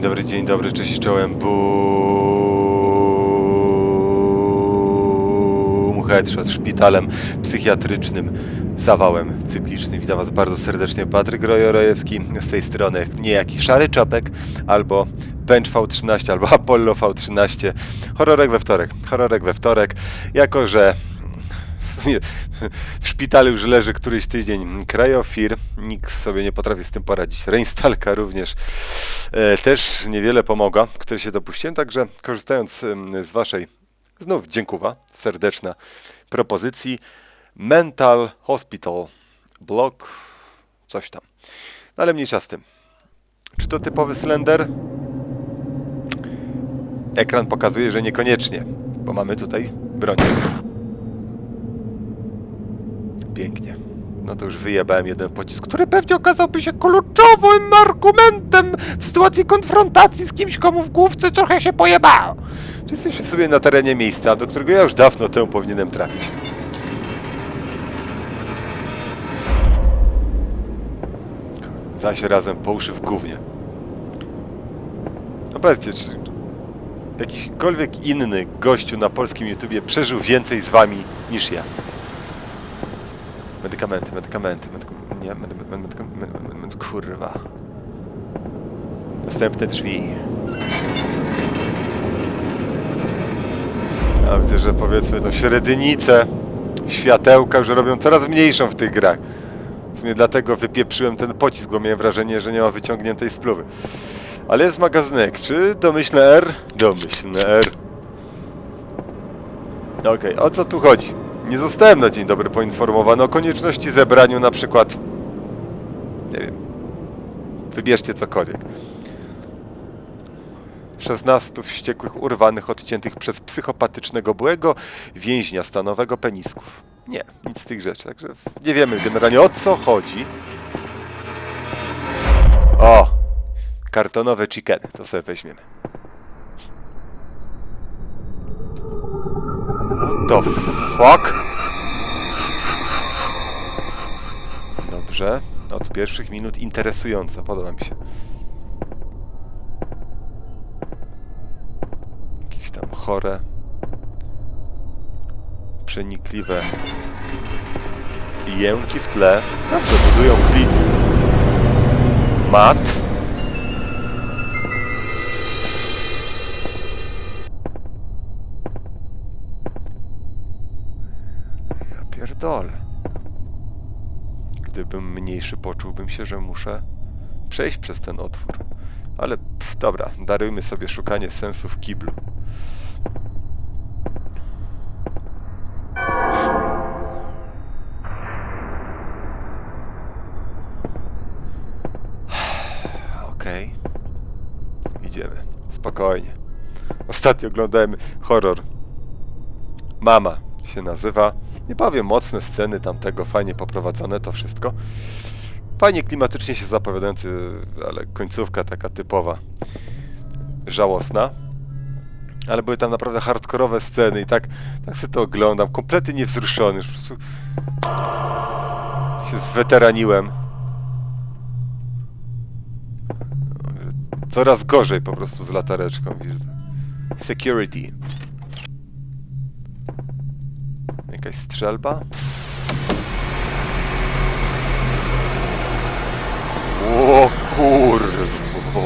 dobry, cześć i czołem. Boom. Headshot szpitalem psychiatrycznym, zawałem cyklicznym. Witam Was bardzo serdecznie. Patryk Rojorojewski z tej strony. Niejaki Szary Czapek albo Bench V13 albo Apollo V13. Horrorek we wtorek. Horrorek we wtorek. Jako, że w szpitalu już leży któryś tydzień Krajofir, nikt sobie nie potrafi z tym poradzić. Reinstalka również też niewiele pomogła, który się dopuściłem, także korzystając z Waszej, znów dziękuwa, serdeczna propozycji, Mental Hospital Block, coś tam. No ale mniejsza z tym. Czy to typowy Slender? Ekran pokazuje, że niekoniecznie, bo mamy tutaj broń. Pięknie. No to już wyjebałem jeden pocisk, który pewnie okazałby się kluczowym argumentem w sytuacji konfrontacji z kimś, komu w główce trochę się pojebało. Czy jesteśmy sobie na terenie miejsca, do którego ja już dawno temu powinienem trafić. Zaś razem po uszy w gównie. No powiedzcie, czy jakikolwiek inny gościu na polskim YouTubie przeżył więcej z wami niż ja? Medykamenty, medykamenty, medykamenty, nie, medy, medy, medy, medy, medy, kurwa. Następne drzwi. Ja widzę, że powiedzmy tą średnicę światełka już robią coraz mniejszą w tych grach. W sumie dlatego wypieprzyłem ten pocisk, bo miałem wrażenie, że nie ma wyciągniętej spluwy. Ale jest magazynek. Czy domyślne R? Domyślne R. Okej, o co tu chodzi? Nie zostałem na dzień dobry poinformowany o konieczności zebrania na przykład... Nie wiem. Wybierzcie cokolwiek. 16 wściekłych, urwanych, odciętych przez psychopatycznego byłego więźnia stanowego penisków. Nie, nic z tych rzeczy, także nie wiemy generalnie o co chodzi. O! Kartonowe chickeny, to sobie weźmiemy. What the fuck? Dobrze. Od pierwszych minut interesujące. Podoba mi się. Jakieś tam chore, przenikliwe jęki w tle. Dobrze, budują klip. Mat. Pierdolę. Gdybym mniejszy, poczułbym się, że muszę przejść przez ten otwór. Ale pff, dobra, darujmy sobie szukanie sensu w kiblu. Okej. Idziemy. Spokojnie. Ostatnio oglądałem horror. Mama się nazywa. Nie powiem, mocne sceny tamtego, fajnie poprowadzone to wszystko. Fajnie klimatycznie się zapowiadający, ale końcówka taka typowa. Żałosna. Ale były tam naprawdę hardkorowe sceny i tak, tak sobie to oglądam, kompletnie niewzruszony, już po prostu się zweteraniłem. Coraz gorzej po prostu z latareczką, widzę. Security. Jakaś strzelba? O kurwa.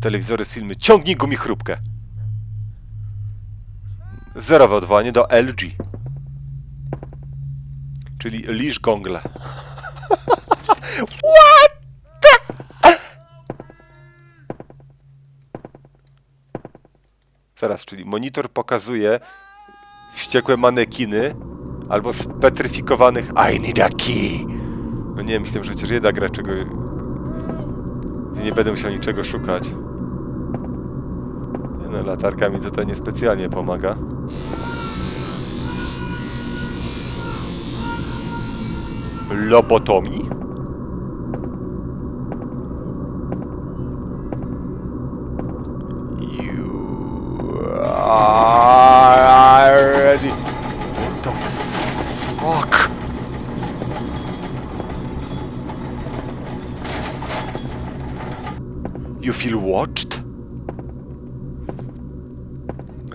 Telewizory z filmy Ciągnij gumi chrupkę. Zerowe odwołanie do LG. Czyli lisz gongle. Zaraz, czyli monitor pokazuje wściekłe manekiny albo spetryfikowanych I need a key. No nie, myślę, że chociaż jedna gra, czego... nie będę musiał niczego szukać. Nie No, latarka mi tutaj niespecjalnie pomaga. Lobotomii?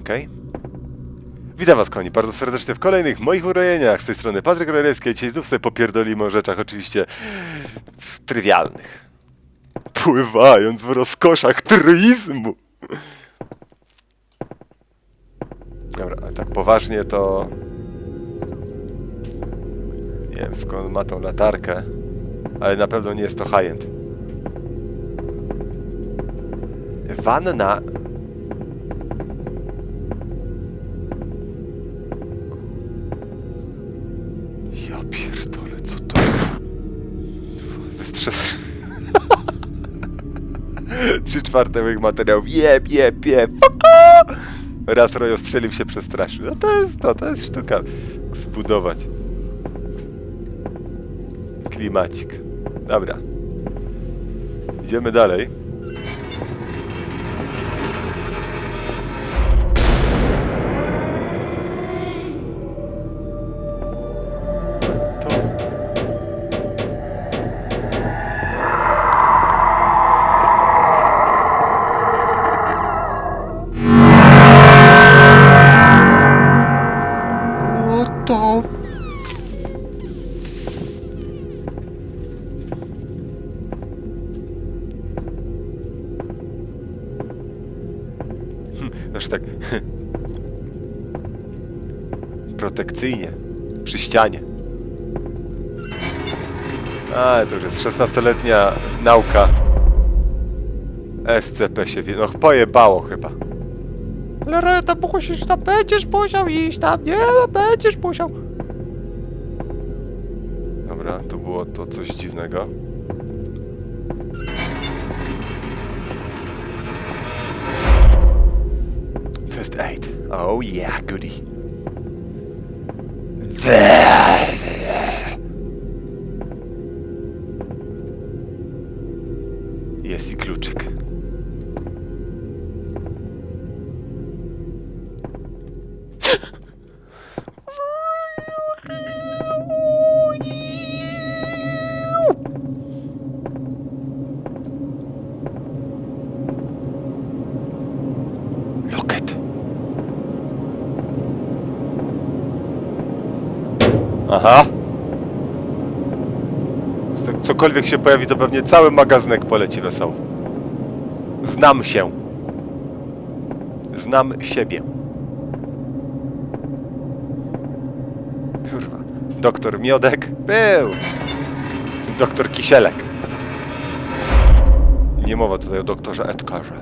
Okej. Witam was, koni, bardzo serdecznie w kolejnych moich urojeniach. Z tej strony Patryk Rojewski. Dzisiaj znów sobie popierdolimy o rzeczach oczywiście trywialnych. Pływając w rozkoszach truizmu. Dobra, ale tak poważnie to... Nie wiem skąd ma tą latarkę, ale na pewno nie jest to high-end. Wanna... Trzy czwarte moich materiałów. Jeb, jeb, jeb. Faka! Raz Rojo strzelił się przestraszył. No to jest, no, to jest sztuka zbudować. Klimacik. Dobra. Idziemy dalej. Ścianie. A, to już jest 16-letnia nauka. SCP się wie. No pojebało chyba. Ale Reta, musisz tam, będziesz musiał iść tam, nie, będziesz musiał. Dobra, to było to coś dziwnego. First aid. Oh yeah, goody. Jest i kluczyk. Aha. Co- Cokolwiek się pojawi, to pewnie cały magazynek poleci wesoło. Znam się. Znam siebie. Kurwa. Doktor Miodek był. Doktor Kisielek. Nie mowa tutaj o doktorze Edkarze.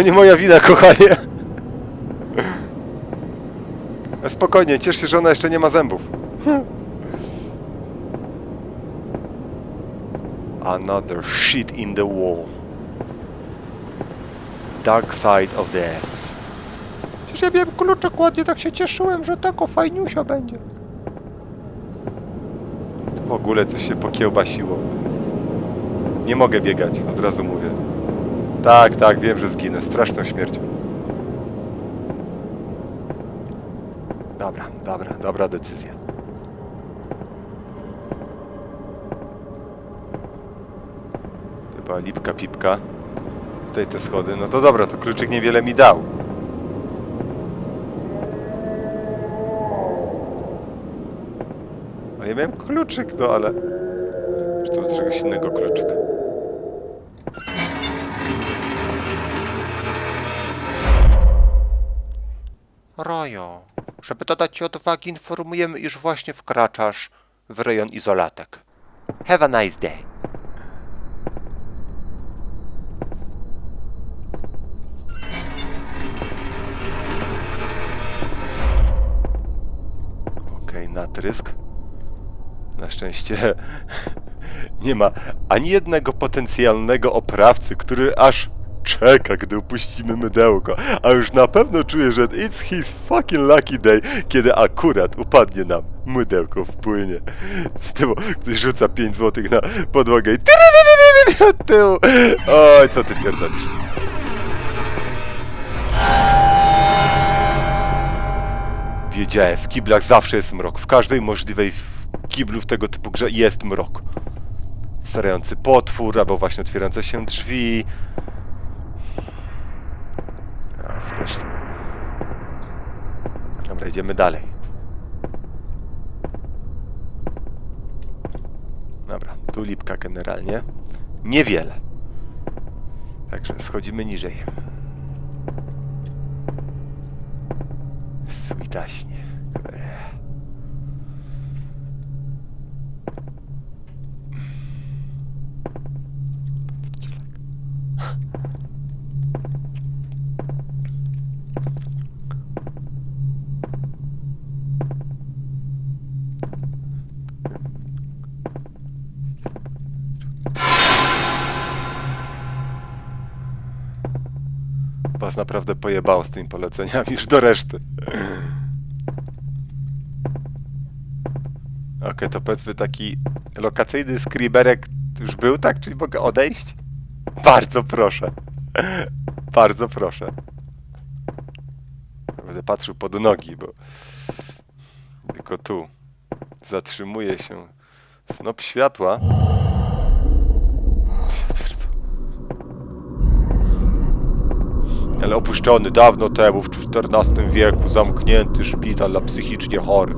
To nie moja wina, kochanie. Spokojnie, ciesz się, że ona jeszcze nie ma zębów. Another shit in the wall. Dark side of the S. Przecież ja miałem kluczyk ładnie, tak się cieszyłem, że tako fajniusio będzie. W ogóle coś się pokiełbasiło. Nie mogę biegać, od razu mówię. Tak, tak, wiem, że zginę. Straszną śmiercią. Dobra, dobra, dobra decyzja. Była lipka pipka. Tutaj te schody. No to dobra, to kluczyk niewiele mi dał. A ja miałem kluczyk, no ale... Czy to czegoś innego kluczyk? Rojo, żeby dodać ci odwagi, informujemy, iż właśnie wkraczasz w rejon izolatek. Have a nice day. Okej, natrysk. Na szczęście nie ma ani jednego potencjalnego oprawcy, który aż czeka, gdy upuścimy mydełko. A już na pewno czuję, że it's his fucking lucky day, kiedy akurat upadnie nam mydełko wpłynie. Z tyłu ktoś rzuca 5 złotych na podłogę i tyłu. Oj, co ty pierdolisz? Wiedziałem, w kiblach zawsze jest mrok. W każdej możliwej w kiblu w tego typu grze jest mrok. Starający potwór, albo właśnie otwierające się drzwi. Zresztą. Dobra, idziemy dalej. Dobra, tu lipka generalnie. Niewiele. Także schodzimy niżej. Switaśnie. Was naprawdę pojebało z tymi poleceniami już do reszty. Okej, to powiedzmy taki lokacyjny skriberek już był, tak? Czyli mogę odejść? Bardzo proszę. Bardzo proszę. Będę patrzył pod nogi, bo tylko tu zatrzymuje się snop światła. Ja pierdolę. Ale opuszczony dawno temu, w XIV wieku, zamknięty szpital dla psychicznie chorych.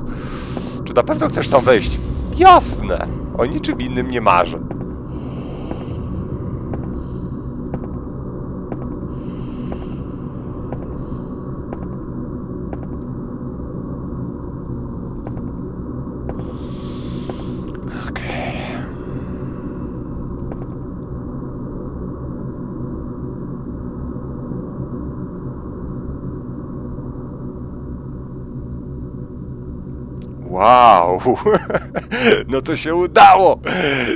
Czy na pewno chcesz tam wejść? Jasne! O niczym innym nie marzę. Okej. Wow! No to się udało!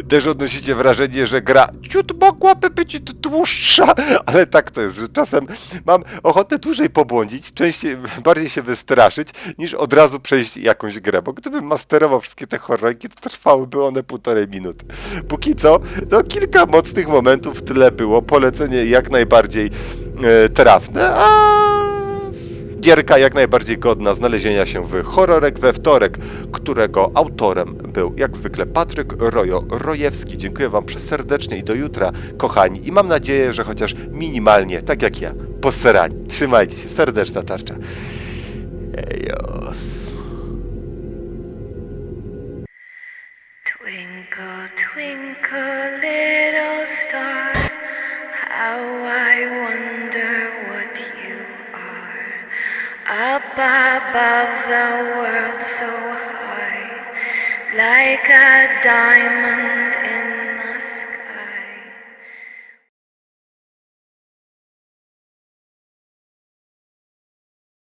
Też odnosicie wrażenie, że gra ciut mogłaby być dłuższa, ale tak to jest, że czasem mam ochotę dłużej pobłądzić, częściej, bardziej się wystraszyć, niż od razu przejść jakąś grę, bo gdybym masterował wszystkie te horrorki, to trwałyby one półtorej minuty. Póki co, no kilka mocnych momentów w tle było, polecenie jak najbardziej e, trafne, a Gierka jak najbardziej godna znalezienia się w Horrorek we wtorek, którego autorem był jak zwykle Patryk Rojo Rojewski. Dziękuję Wam przeserdecznie i do jutra, kochani. I mam nadzieję, że chociaż minimalnie, tak jak ja, posterani. Trzymajcie się, serdeczna tarcza. Ejos. Twinkle, twinkle, little star, how I wonder what you. Up above the world so high, like a diamond in